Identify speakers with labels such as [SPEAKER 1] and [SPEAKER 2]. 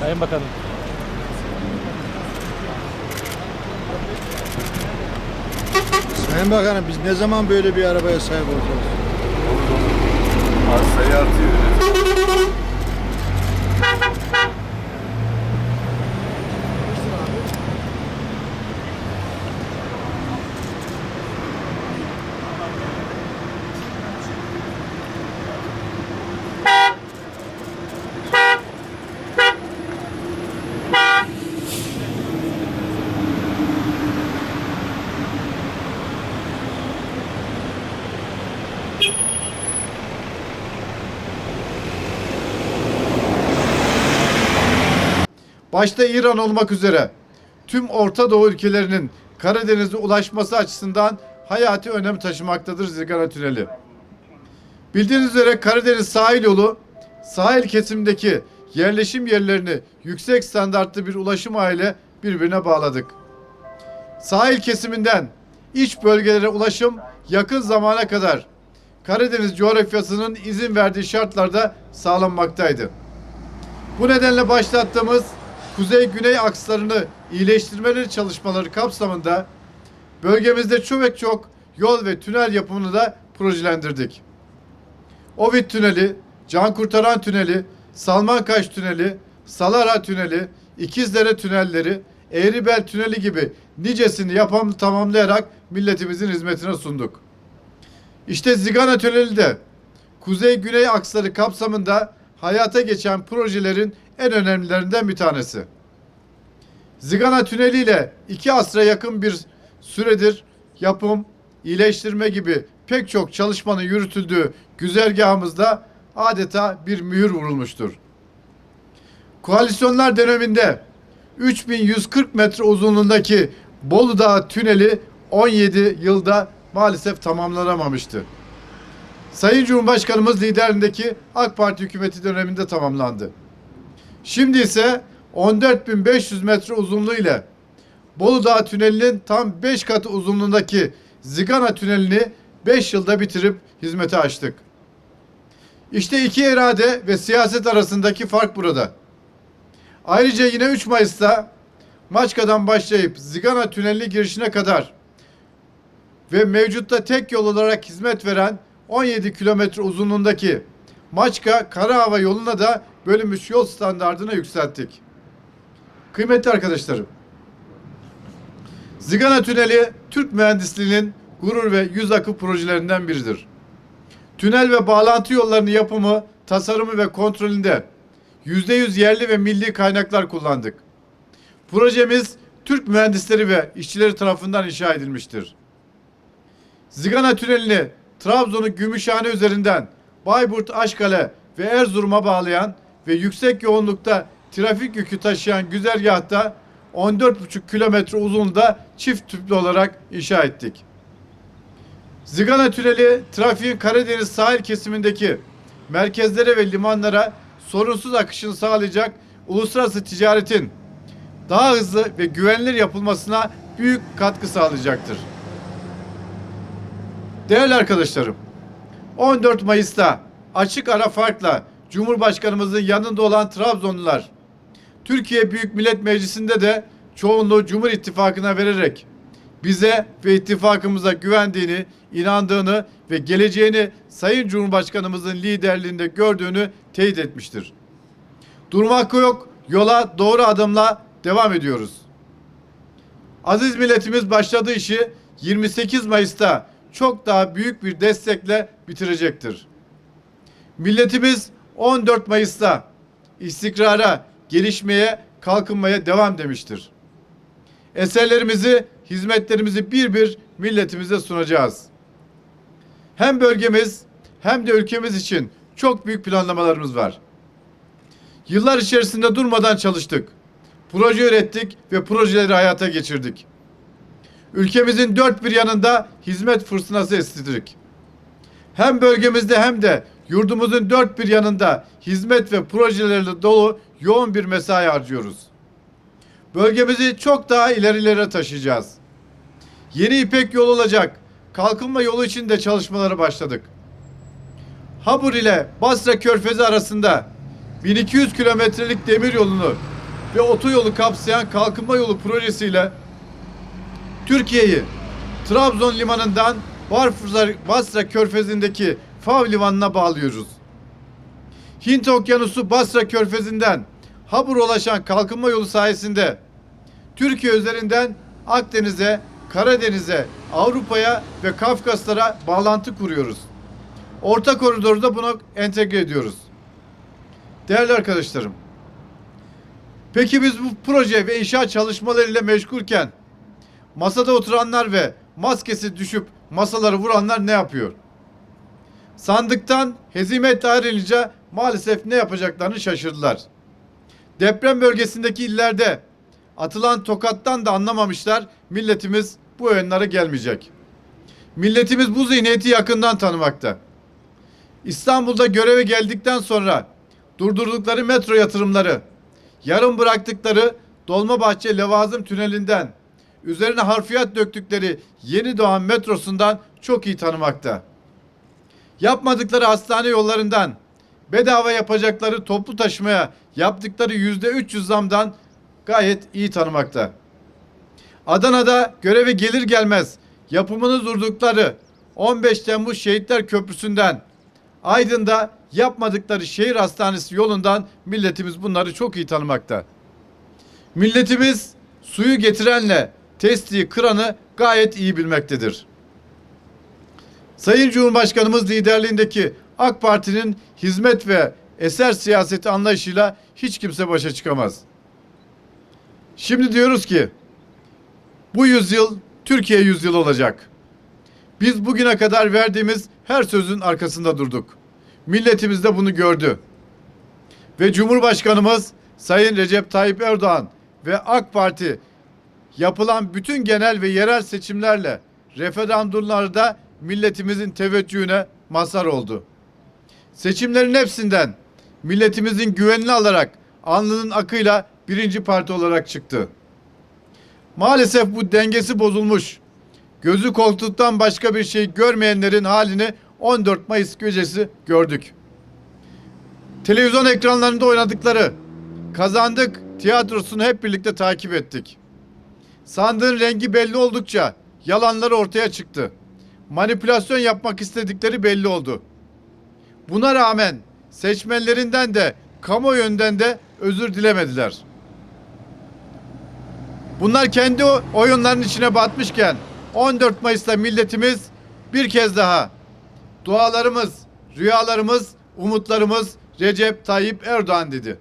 [SPEAKER 1] Sayın Bakanım.
[SPEAKER 2] Sayın Bakanım biz ne zaman böyle bir arabaya sahip olacağız?
[SPEAKER 3] Arsayı artıyor.
[SPEAKER 4] Başta İran olmak üzere tüm Orta Doğu ülkelerinin Karadeniz'e ulaşması açısından hayati önem taşımaktadır Zigana Tüneli. Bildiğiniz üzere Karadeniz sahil yolu sahil kesimdeki yerleşim yerlerini yüksek standartlı bir ulaşım ağıyla birbirine bağladık. Sahil kesiminden iç bölgelere ulaşım yakın zamana kadar Karadeniz coğrafyasının izin verdiği şartlarda sağlanmaktaydı. Bu nedenle başlattığımız kuzey-güney akslarını iyileştirmeleri çalışmaları kapsamında bölgemizde çok çok yol ve tünel yapımını da projelendirdik. Ovid Tüneli, Can Kurtaran Tüneli, Salmankaş Tüneli, Salara Tüneli, İkizdere Tünelleri, Eğribel Tüneli gibi nicesini yapam tamamlayarak milletimizin hizmetine sunduk. İşte Zigana Tüneli de kuzey-güney aksları kapsamında hayata geçen projelerin en önemlilerinden bir tanesi. Zigana Tüneli ile iki asra yakın bir süredir yapım, iyileştirme gibi pek çok çalışmanın yürütüldüğü güzergahımızda adeta bir mühür vurulmuştur. Koalisyonlar döneminde 3140 metre uzunluğundaki Bolu Dağı tüneli 17 yılda maalesef tamamlanamamıştı. Sayın Cumhurbaşkanımız liderliğindeki AK Parti hükümeti döneminde tamamlandı. Şimdi ise 14.500 metre uzunluğu ile Bolu Dağı Tüneli'nin tam 5 katı uzunluğundaki Zigana Tüneli'ni 5 yılda bitirip hizmete açtık. İşte iki irade ve siyaset arasındaki fark burada. Ayrıca yine 3 Mayıs'ta Maçka'dan başlayıp Zigana Tüneli girişine kadar ve mevcutta tek yol olarak hizmet veren 17 kilometre uzunluğundaki Maçka Karahava yoluna da bölünmüş yol standartını yükselttik. Kıymetli arkadaşlarım, Zigana Tüneli Türk mühendisliğinin gurur ve yüz akı projelerinden biridir. Tünel ve bağlantı yollarının yapımı, tasarımı ve kontrolünde %100 yerli ve milli kaynaklar kullandık. Projemiz Türk mühendisleri ve işçileri tarafından inşa edilmiştir. Zigana Tüneli'ni Trabzon'un Gümüşhane üzerinden Bayburt, Aşkale ve Erzurum'a bağlayan ve yüksek yoğunlukta trafik yükü taşıyan güzergahta 14,5 kilometre uzunluğunda çift tüplü olarak inşa ettik. Zigana Tüneli trafiğin Karadeniz sahil kesimindeki merkezlere ve limanlara sorunsuz akışını sağlayacak uluslararası ticaretin daha hızlı ve güvenilir yapılmasına büyük katkı sağlayacaktır. Değerli arkadaşlarım, 14 Mayıs'ta açık ara farkla Cumhurbaşkanımızın yanında olan Trabzonlular, Türkiye Büyük Millet Meclisi'nde de çoğunluğu Cumhur İttifakı'na vererek bize ve ittifakımıza güvendiğini, inandığını ve geleceğini Sayın Cumhurbaşkanımızın liderliğinde gördüğünü teyit etmiştir. Durmak yok, yola doğru adımla devam ediyoruz. Aziz milletimiz başladığı işi 28 Mayıs'ta çok daha büyük bir destekle bitirecektir. Milletimiz 14 Mayıs'ta istikrara, gelişmeye, kalkınmaya devam demiştir. Eserlerimizi, hizmetlerimizi bir bir milletimize sunacağız. Hem bölgemiz hem de ülkemiz için çok büyük planlamalarımız var. Yıllar içerisinde durmadan çalıştık. Proje ürettik ve projeleri hayata geçirdik. Ülkemizin dört bir yanında hizmet fırtınası estirik. Hem bölgemizde hem de yurdumuzun dört bir yanında hizmet ve projelerle dolu yoğun bir mesai harcıyoruz. Bölgemizi çok daha ilerilere taşıyacağız. Yeni İpek yolu olacak. kalkınma yolu için de çalışmaları başladık. Habur ile Basra Körfezi arasında 1200 kilometrelik demir yolunu ve otoyolu kapsayan kalkınma yolu projesiyle Türkiye'yi Trabzon limanından Barfuzar Basra Körfezi'ndeki Fav limanına bağlıyoruz. Hint Okyanusu Basra Körfezi'nden Habur ulaşan kalkınma yolu sayesinde Türkiye üzerinden Akdeniz'e, Karadeniz'e, Avrupa'ya ve Kafkaslara bağlantı kuruyoruz. Orta koridoru da buna entegre ediyoruz. Değerli arkadaşlarım, peki biz bu proje ve inşaat çalışmalarıyla meşgulken masada oturanlar ve maskesi düşüp masaları vuranlar ne yapıyor? Sandıktan hezimetle ayrılınca maalesef ne yapacaklarını şaşırdılar. Deprem bölgesindeki illerde atılan tokattan da anlamamışlar milletimiz bu oyunlara gelmeyecek. Milletimiz bu zihniyeti yakından tanımakta. İstanbul'da göreve geldikten sonra durdurdukları metro yatırımları, yarım bıraktıkları Dolmabahçe Levazım Tüneli'nden, üzerine harfiyat döktükleri yeni doğan metrosundan çok iyi tanımakta. Yapmadıkları hastane yollarından, bedava yapacakları toplu taşımaya yaptıkları yüzde 300 zamdan gayet iyi tanımakta. Adana'da göreve gelir gelmez yapımını durdukları 15 Temmuz Şehitler Köprüsü'nden, Aydın'da yapmadıkları şehir hastanesi yolundan milletimiz bunları çok iyi tanımakta. Milletimiz suyu getirenle testiyi kıranı gayet iyi bilmektedir. Sayın Cumhurbaşkanımız liderliğindeki AK Parti'nin hizmet ve eser siyaseti anlayışıyla hiç kimse başa çıkamaz. Şimdi diyoruz ki bu yüzyıl Türkiye yüzyılı olacak. Biz bugüne kadar verdiğimiz her sözün arkasında durduk. Milletimiz de bunu gördü. Ve Cumhurbaşkanımız Sayın Recep Tayyip Erdoğan ve AK Parti yapılan bütün genel ve yerel seçimlerle referandumlarda milletimizin teveccühüne mazhar oldu. Seçimlerin hepsinden milletimizin güvenini alarak alnının akıyla birinci parti olarak çıktı. Maalesef bu dengesi bozulmuş, gözü koltuktan başka bir şey görmeyenlerin halini 14 Mayıs gecesi gördük. Televizyon ekranlarında oynadıkları kazandık tiyatrosunu hep birlikte takip ettik. Sandığın rengi belli oldukça yalanları ortaya çıktı. Manipülasyon yapmak istedikleri belli oldu. Buna rağmen seçmenlerinden de kamuoyu yönden de özür dilemediler. Bunlar kendi o- oyunlarının içine batmışken 14 Mayıs'ta milletimiz bir kez daha dualarımız, rüyalarımız, umutlarımız Recep Tayyip Erdoğan dedi.